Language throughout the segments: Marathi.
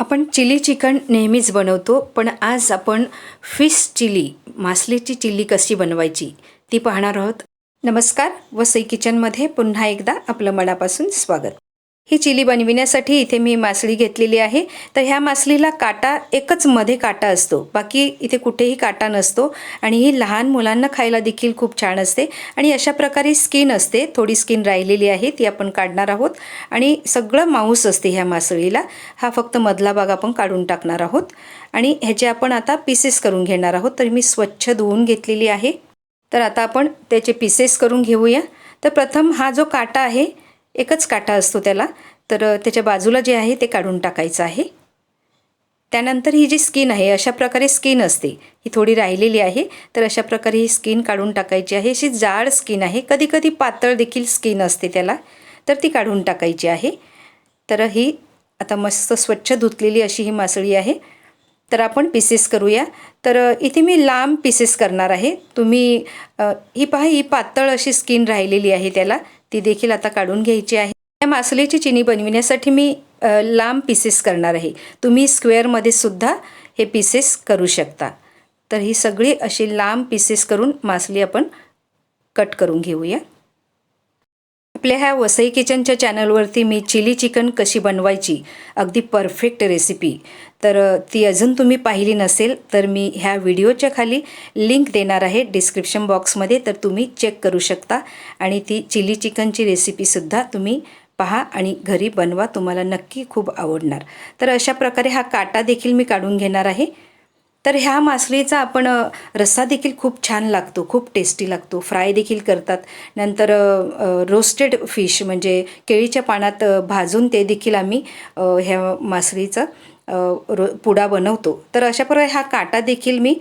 आपण चिली चिकन नेहमीच बनवतो पण आज आपण फिश चिली मासलीची चिली कशी बनवायची ती पाहणार आहोत. नमस्कार वसई किचनमध्ये पुन्हा एकदा आपलं मनापासून स्वागत. ही चिली बनविण्यासाठी इथे मी मासळी घेतलेली आहे. तर ह्या मासळीला काटा एकच मध्ये काटा असतो. बाकी इथे कुठेही काटा नसतो आणि ही लहान मुलांना खायला देखील खूप छान असते. आणि अशा प्रकारे स्किन असते. थोडी स्किन राहिलेली आहे. ती आपण काढणार आहोत. आणि सगळं मांस असते ह्या मासळीला. हा फक्त मधला भाग आपण काढून टाकणार आहोत. आणि ह्याचे आपण आता पीसेस करून घेणार आहोत. तर मी स्वच्छ धुवून घेतलेली आहे. तर आता आपण त्याचे पीसेस करून घेऊया. तर प्रथम हा जो काटा आहे एकच काटा असतो त्याला. तर त्याच्या बाजूला जे आहे ते काढून टाकायचं आहे. त्यानंतर ही जी स्किन आहे अशा प्रकारे स्किन असते. ही थोडी राहिलेली आहे. तर अशा प्रकारे ही स्किन काढून टाकायची आहे. अशी जाड स्किन आहे. कधी कधी पातळ देखील स्किन असते त्याला. तर ती काढून टाकायची आहे. तर ही आता मस्त स्वच्छ धुतलेली अशी ही मासळी आहे. तर आपण पीसेस करूया. तर इथे मी लांब पीसेस करणार आहे. तुम्ही ही पहा ही पातळ अशी स्किन राहिलेली आहे त्याला. ती देखील आता काढून घ्यायची आहे. या मासलेची चिनी बनविण्यासाठी मी लांब पीसेस करणार आहे. तुम्ही स्क्वेअरमध्ये सुद्धा हे पीसेस करू शकता. तर ही सगळी अशी लांब पीसेस करून मासली आपण कट करून घेऊया. आपल्या ह्या वसई किचनच्या चॅनलवरती मी चिली चिकन कशी बनवायची? अगदी परफेक्ट रेसिपी तर ती अजून तुम्ही पाहिली नसेल तर मी ह्या व्हिडिओच्या खाली लिंक देणार आहे डिस्क्रिप्शन बॉक्समध्ये तर तुम्ही चेक करू शकता. आणि ती चिली चिकनची रेसिपीसुद्धा तुम्ही पहा आणि घरी बनवा तुम्हाला नक्की खूप आवडणार. तर अशा प्रकारे हा काटा देखील मी काढून घेणार आहे. तर ह्या मासळीचा आपण रस्सा देखील खूप छान लागतो खूप टेस्टी लागतो. फ्राय देखील करतात. नंतर रोस्टेड फिश म्हणजे केळीच्या पानात भाजून ते देखील आम्ही ह्या मासळीचा रो पुडा बनवतो. तर अशा प्रकारे हा काटा देखील मी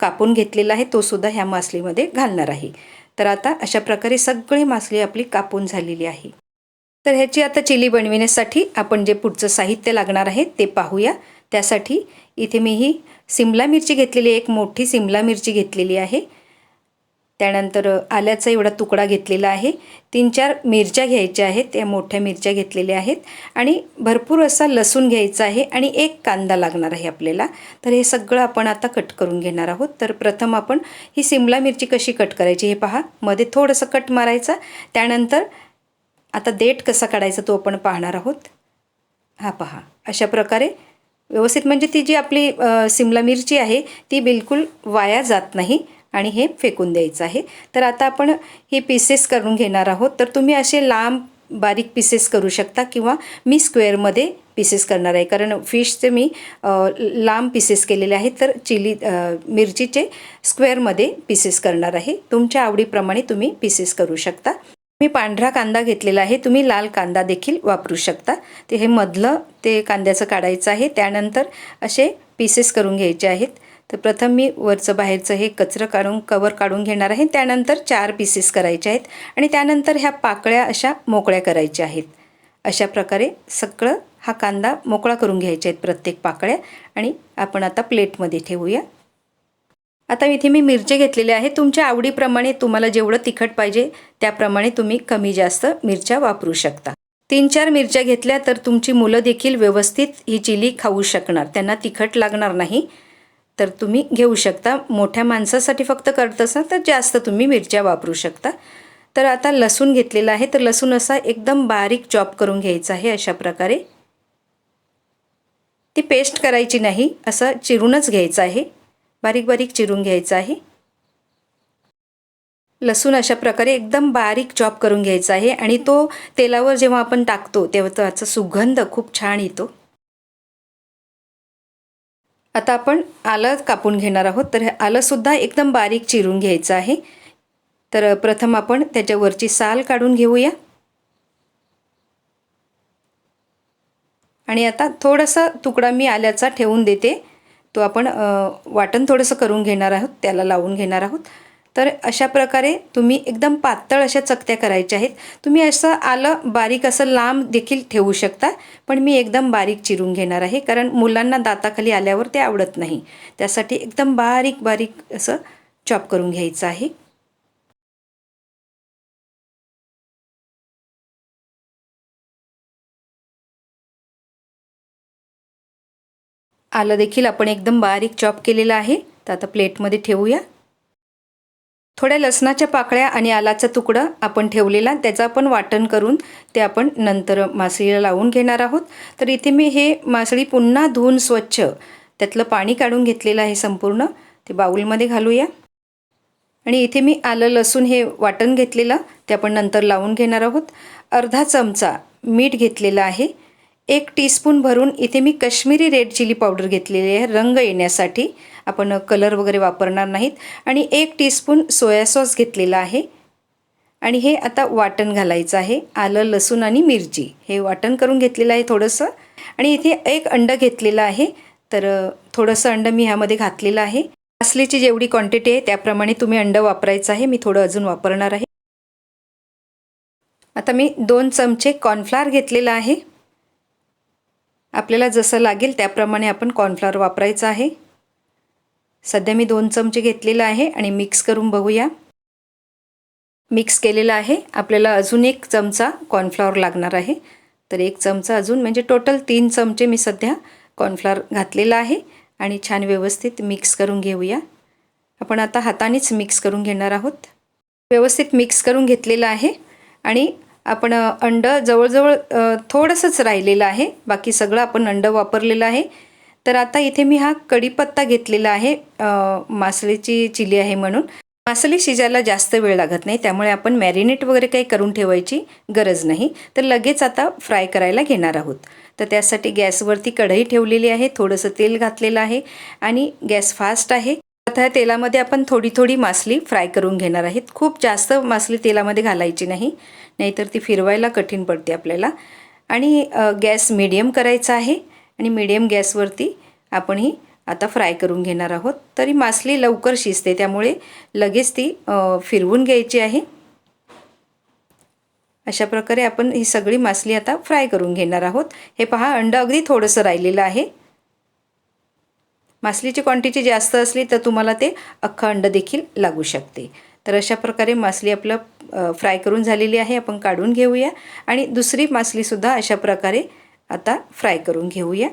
कापून घेतलेला आहे. तो सुद्धा ह्या मासळीमध्ये घालणार आहे. तर आता अशा प्रकारे सगळी मासळी आपली कापून झालेली आहे. तर ह्याची आता चिली बनविण्यासाठी आपण जे पुढचं साहित्य लागणार आहे ते पाहूया. त्यासाठी इथे मी ही सिमला मिरची घेतलेली एक मोठी सिमला मिरची घेतलेली आहे. त्यानंतर आल्याचा एवढा तुकडा घेतलेला आहे. तीन चार मिरच्या घ्यायच्या आहेत. या मोठ्या मिरच्या घेतलेल्या आहेत. आणि भरपूर असा लसूण घ्यायचा आहे आणि एक कांदा लागणार आहे आपल्याला. तर हे सगळं आपण आता कट करून घेणार आहोत. तर प्रथम आपण ही सिमला मिरची कशी कट करायची हे पहा. मध्ये थोडंसं कट मारायचा. त्यानंतर आता देठ कसा काढायचा तो आपण पाहणार आहोत. हा पहा. अशा प्रकारे व्यवस्थित. म्हणजे ती जी आपली सिमला मिरची आहे ती बिलकुल वाया जात नाही आणि हे फेकून द्यायचं आहे. तर आता आपण हे पीसेस करून घेणार आहोत. तर तुम्ही असे लांब बारीक पीसेस करू शकता किंवा मी स्क्वेअरमध्ये पीसेस करणार आहे. कारण फिशचे मी लांब पीसेस केलेले आहेत. तर चिली मिरचीचे स्क्वेअरमध्ये पीसेस करणार आहे. तुमच्या आवडीप्रमाणे तुम्ही पीसेस करू शकता. मी पांढरा कांदा घेतलेला आहे. तुम्ही लाल कांदा देखील वापरू शकता. ते हे मधलं ते कांद्याचं काढायचं आहे. त्यानंतर असे पीसेस करून घ्यायचे आहेत. तर प्रथम मी वरचं बाहेरचं हे कचरं काढून कवर काढून घेणार आहे. त्यानंतर चार पीसेस करायचे आहेत. आणि त्यानंतर ह्या पाकळ्या अशा मोकळ्या करायच्या आहेत. अशा प्रकारे सगळं हा कांदा मोकळा करून घ्यायचे आहेत प्रत्येक पाकळ्या. आणि आपण आता प्लेटमध्ये ठेवूया. आता इथे मी मिरचे घेतलेले आहे तुमच्या आवडीप्रमाणे तुम्हाला जेवढं तिखट पाहिजे त्याप्रमाणे तुम्ही कमी जास्त मिरच्या वापरू शकता. तीन चार मिरच्या घेतल्या तर तुमची मुलं देखील व्यवस्थित ही चिली खाऊ शकणार. त्यांना तिखट लागणार नाही. तर तुम्ही घेऊ शकता. मोठ्या माणसासाठी फक्त करत असाल तर जास्त तुम्ही मिरच्या वापरू शकता. तर आता लसूण घेतलेला आहे. तर लसूण असा एकदम बारीक चॉप करून घ्यायचा आहे अशा प्रकारे. ती पेस्ट करायची नाही. असं चिरूनच घ्यायचं आहे. बारीक बारीक चिरून घ्यायचं आहे. लसूण अशा प्रकारे एकदम बारीक चॉप करून घ्यायचा आहे आणि तो तेलावर जेव्हा आपण टाकतो तेव्हा त्याचा सुगंध खूप छान येतो. आता आपण आलं कापून घेणार आहोत तर आलंसुद्धा एकदम बारीक चिरून घ्यायचं आहे. तर प्रथम आपण त्याच्यावरची साल काढून घेऊया. आणि आता थोडासा तुकडा मी आल्याचा ठेवून देते. तो आपण वाटण थोडंसं करून घेणार आहोत त्याला लावून घेणार आहोत. तर अशा प्रकारे तुम्ही एकदम पातळ अशा चकत्या करायच्या आहेत. तुम्ही असं आलं बारीक असं लांब देखील ठेवू शकता पण मी एकदम बारीक चिरून घेणार आहे कारण मुलांना दाताखाली आल्यावर ते आवडत नाही. त्यासाठी एकदम बारीक बारीक असं चॉप करून घ्यायचं आहे. आलं देखील आपण एकदम बारीक चॉप केलेलं आहे. तर आता प्लेटमध्ये ठेवूया. थोड्या लसणाच्या पाकळ्या आणि आलाचा तुकडा आपण ठेवलेला त्याचं आपण वाटण करून ते आपण नंतर मासळीला लावून घेणार आहोत. तर इथे मी हे मासळी पुन्हा धुवून स्वच्छ त्यातलं पाणी काढून घेतलेलं आहे संपूर्ण ते बाऊलमध्ये घालूया. आणि इथे मी आलं लसूण हे वाटण घेतलेलं ते आपण नंतर लावून घेणार आहोत. अर्धा चमचा मीठ घेतलेलं आहे. एक टीस्पून भरून इथे मी कश्मीरी रेड चिली पावडर घेतलेली आहे. रंग येण्यासाठी. आपण कलर वगैरे वापरणार नाहीत. आणि एक टीस्पून सोया सॉस घेतलेला आहे. आणि हे आता वाटण घालायचं आहे. आलं लसूण आणि मिरची. हे वाटण करून घेतलेलं आहे थोडंसं. आणि इथे एक अंडं घेतलेलं आहे. तर थोडंसं अंड मी ह्यामध्ये घातलेलं आहे. असलेची जेवढी क्वांटिटी आहे त्याप्रमाणे तुम्ही अंड वापरायचं आहे. मी थोडं अजून वापरणार आहे. आता मी दोन चमचे कॉर्नफ्लावर घेतलेलं आहे. आपल्याला जसं लागेल त्याप्रमाणे आपण कॉर्नफ्लॉवर वापरायचं आहे. सध्या मी दोन चमचे घेतलेलं आहे आणि मिक्स करून बघूया. मिक्स केलेलं आहे. आपल्याला अजून एक चमचा कॉर्नफ्लॉवर लागणार आहे. तर एक चमचा अजून म्हणजे टोटल तीन चमचे मी सध्या कॉर्नफ्लॉवर घातलेला आहे आणि छान व्यवस्थित मिक्स करून घेऊया. आपण आता हातानेच मिक्स करून घेणार आहोत. व्यवस्थित मिक्स करून घेतलेलं आहे आणि आपण अंड जवळजवळ थोडंसंच राहिलेलं आहे. बाकी सगळं आपण अंड वापरलेलं आहे. तर आता इथे मी हा कढीपत्ता घेतलेला आहे मासळीची चिली आहे म्हणून. मासळी शिजायला जास्त वेळ लागत नाही त्यामुळे आपण मॅरिनेट वगैरे काही करून ठेवायची गरज नाही. तर लगेच आता फ्राय करायला घेणार आहोत. तर त्यासाठी गॅसवरती कढई ठेवलेली आहे थोडंसं तेल घातलेलं आहे आणि गॅस फास्ट आहे. आता तेलामध्ये आपण थोडी थोडी मासली फ्राय करून घेणार आहेत. खूप जास्त मासली तेलामध्ये घालायची नाही नाहीतर ती फिरवायला कठीण पडते आपल्याला. आणि गॅस मिडियम करायचा आहे आणि मिडियम गॅसवरती आपण ही आता फ्राय करून घेणार आहोत. तरी मासली लवकर शिजते त्यामुळे लगेच ती फिरवून घ्यायची आहे. अशा प्रकारे आपण ही सगळी मासली आता फ्राय करून घेणार आहोत. हे पहा अंड अगदी थोडंसं राहिलेलं आहे. मासलीची क्वांटिटी जास्त असली तर तुम्हाला ते अख्खं अंड देखील लागू शकते. तर अशा प्रकारे मासली आपलं फ्राय करून झालेली आहे. आपण काढून घेऊया. आणि दुसरी मासलीसुद्धा अशा प्रकारे आता फ्राय करून घेऊया.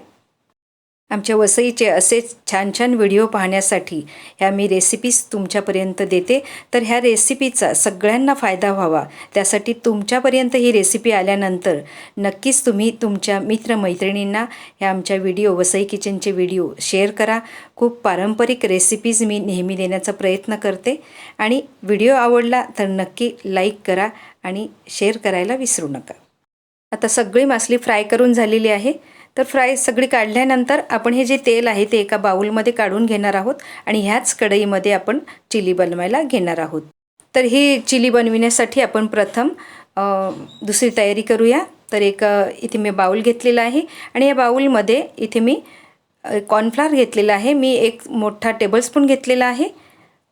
आमच्या वसईचे असेच छान छान व्हिडिओ पाहण्यासाठी ह्या मी रेसिपीज तुमच्यापर्यंत देते. तर ह्या रेसिपीचा सगळ्यांना फायदा व्हावा. त्यासाठी तुमच्यापर्यंत ही रेसिपी आल्यानंतर नक्कीच तुम्ही तुमच्या मित्रमैत्रिणींना ह्या आमच्या व्हिडिओ वसई किचनचे व्हिडिओ शेअर करा. खूप पारंपरिक रेसिपीज मी नेहमी देण्याचा प्रयत्न करते. आणि व्हिडिओ आवडला तर नक्की लाईक करा आणि शेअर करायला विसरू नका. आता सगळी मासली फ्राय करून झालेली आहे. तर फ्राय सगळी काढल्यानंतर आपण हे जे तेल आहे ते एका बाऊलमध्ये काढून घेणार आहोत आणि ह्याच कढईमध्ये आपण चिली बनवायला घेणार आहोत. तर ही चिली बनविण्यासाठी आपण प्रथम दुसरी तयारी करूया. तर एक इथे मी बाऊल घेतलेला आहे आणि या बाऊलमध्ये इथे मी कॉर्नफ्लावर घेतलेला आहे. मी एक मोठा टेबलस्पून घेतलेला आहे.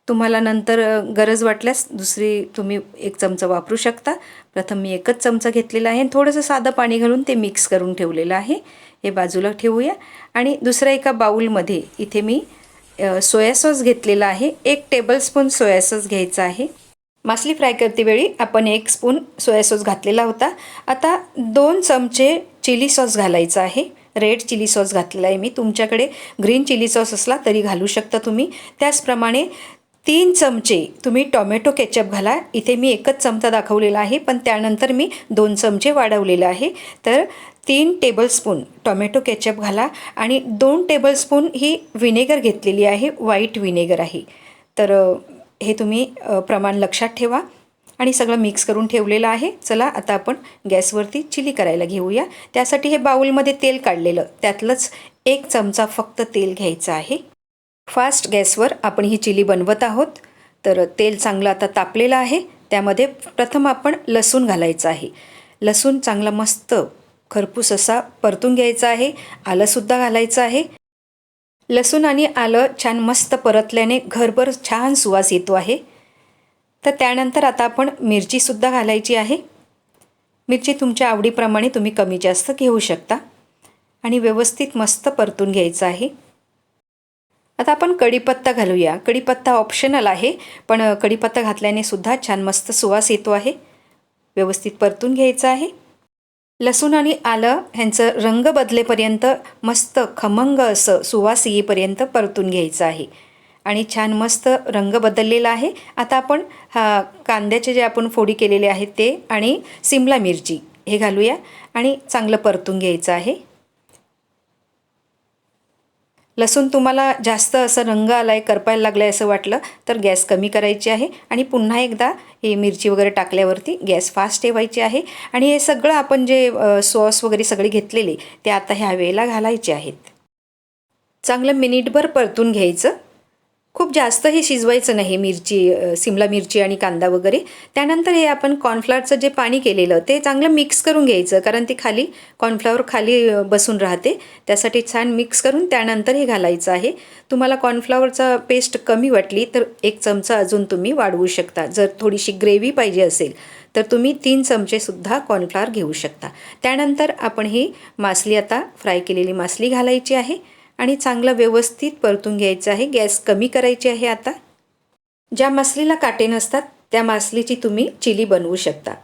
तुम्हाला नंतर गरज वाटल्यास दुसरी तुम्ही एक चमचा वापरू शकता. प्रथम मी एकच चमचा घेतलेला आहे थोडंसं साधं पाणी घालून ते मिक्स करून ठेवलेलं आहे. हे बाजूला ठेवूया. आणि दुसऱ्या एका बाऊलमध्ये इथे मी सोया सॉस घेतलेला आहे. एक टेबलस्पून सोया सॉस घ्यायचा आहे. मासली फ्राय करते वेळी आपण एक स्पून सोया सॉस घातलेला होता. आता दोन चमचे चिली सॉस घालायचा आहे. रेड चिली सॉस घातलेला आहे मी. तुमच्याकडे ग्रीन चिली सॉस असला तरी घालू शकता तुम्ही. त्याचप्रमाणे तीन चमचे तुम्ही टॉमॅटो केचप घाला. इथे मी एकच चमचा दाखवलेला आहे पण त्यानंतर मी दोन चमचे वाढवलेलं आहे. तर तीन टेबलस्पून टोमॅटो केचप घाला आणि दोन टेबलस्पून ही विनेगर घेतलेली आहे व्हाईट विनेगर आहे. तर हे तुम्ही प्रमाण लक्षात ठेवा आणि सगळं मिक्स करून ठेवलेलं आहे. चला आता आपण गॅसवरती चिली करायला घेऊया. त्यासाठी हे बाऊलमध्ये तेल काढलेलं त्यातलंच एक चमचा फक्त तेल घ्यायचं आहे. फास्ट गॅसवर आपण ही चिली बनवत आहोत. तर तेल चांगलं आता तापलेलं आहे. त्यामध्ये प्रथम आपण लसूण घालायचं आहे. लसूण चांगला मस्त खरपूस असा परतून घ्यायचा आहे आलंसुद्धा घालायचं आहे. लसूण आणि आलं छान मस्त परतल्याने घरभर छान सुवास येतो आहे. तर त्यानंतर आता आपण मिरचीसुद्धा घालायची आहे. मिरची तुमच्या आवडीप्रमाणे तुम्ही कमी जास्त घेऊ शकता आणि व्यवस्थित मस्त परतून घ्यायचं आहे. आता आपण कढीपत्ता घालूया. कढीपत्ता ऑप्शनल आहे पण कढीपत्ता घातल्याने सुद्धा छान मस्त सुवास येतो आहे. व्यवस्थित परतून घ्यायचा आहे. लसूण आणि आलं ह्यांचं रंग बदलेपर्यंत मस्त खमंग असं सुवास येईपर्यंत परतून घ्यायचं आहे. आणि छान मस्त रंग बदललेला आहे. आता आपण हा कांद्याचे जे आपण फोडी केलेले आहेत ते आणि सिमला मिरची हे घालूया आणि चांगलं परतून घ्यायचं आहे. लसूण तुम्हाला जास्त असं रंग आला आहे करपायला लागला आहे असं वाटलं तर गॅस कमी करायची आहे आणि पुन्हा एकदा हे मिरची वगैरे टाकल्यावरती गॅस फास्ट ठेवायची आहे. आणि हे सगळं आपण जे सॉस वगैरे सगळे घेतलेले ते आता ह्या वेळेला घालायचे आहेत. चांगलं मिनिटभर परतून घ्यायचं. खूप जास्त हे शिजवायचं नाही मिरची सिमला मिरची आणि कांदा वगैरे. त्यानंतर हे आपण कॉर्नफ्लॉवरचं जे पाणी केलेलं ते चांगलं मिक्स करून घ्यायचं कारण ते खाली कॉर्नफ्लॉवर खाली बसून राहते. त्यासाठी छान मिक्स करून त्यानंतर हे घालायचं आहे. तुम्हाला कॉर्नफ्लॉवरचा पेस्ट कमी वाटली तर एक चमचा अजून तुम्ही वाढवू शकता. जर थोडीशी ग्रेव्ही पाहिजे असेल तर तुम्ही तीन चमचेसुद्धा कॉर्नफ्लॉवर घेऊ शकता. त्यानंतर आपण ही मासली आता फ्राय केलेली मासली घालायची आहे. आणि चांगलं व्यवस्थित परतून घ्यायचं आहे. गॅस कमी करायची आहे आता. ज्या मासलीला काटे नसतात त्या मासलीची तुम्ही चिली बनवू शकता.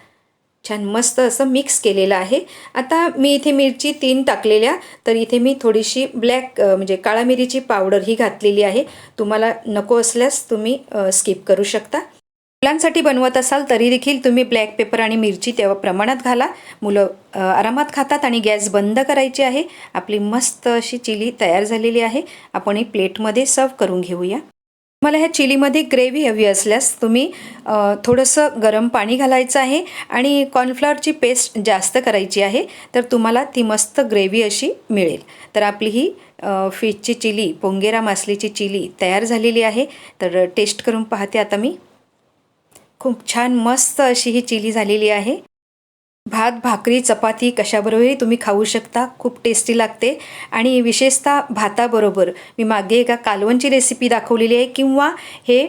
छान मस्त असं मिक्स केलेलं आहे. आता मी इथे मिरची तीन टाकलेल्या तर इथे मी थोडीशी ब्लॅक म्हणजे काळा मिरीची पावडर ही घातलेली आहे. तुम्हाला नको असल्यास तुम्ही स्किप करू शकता. मुलांसाठी बनवत असाल तरी देखील तुम्ही ब्लॅक पेपर आणि मिरची तेव्हा प्रमाणात घाला. मुलं आरामात खातात आणि गॅस बंद करायची आहे. आपली मस्त अशी चिली तयार झालेली आहे. आपण ही प्लेटमध्ये सर्व करून घेऊया. मला ह्या चिलीमध्ये ग्रेव्ही हवी असल्यास तुम्ही थोडंसं गरम पाणी घालायचं आहे आणि कॉर्नफ्लॉवरची पेस्ट जास्त करायची आहे तर तुम्हाला ती मस्त ग्रेव्ही अशी मिळेल. तर आपली ही फिशची चिली पोंगेरा मासलीची चिली तयार झालेली आहे. तर टेस्ट करून पाहते आता मी. खूप छान मस्त अशी ही चिली झालेली आहे. भात भाकरी चपाती कशाबरोबरही तुम्ही खाऊ शकता. खूप टेस्टी लागते. आणि विशेषतः भाताबरोबर मी मागे एका कालवणची रेसिपी दाखवलेली आहे. किंवा हे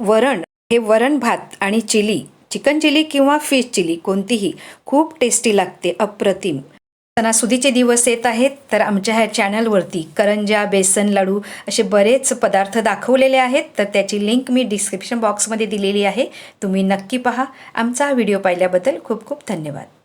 वरण हे वरण भात आणि चिली चिकन चिली किंवा फिश चिली कोणतीही खूप टेस्टी लागते अप्रतिम. सणासुदीचे दिवस येत आहेत तर आमच्या ह्या चॅनलवरती करंजा बेसन लाडू असे बरेच पदार्थ दाखवलेले आहेत. तर त्याची लिंक मी डिस्क्रिप्शन बॉक्समध्ये दिलेली आहे. तुम्ही नक्की पहा. आमचा हा व्हिडिओ पाहिल्याबद्दल खूप खूप धन्यवाद.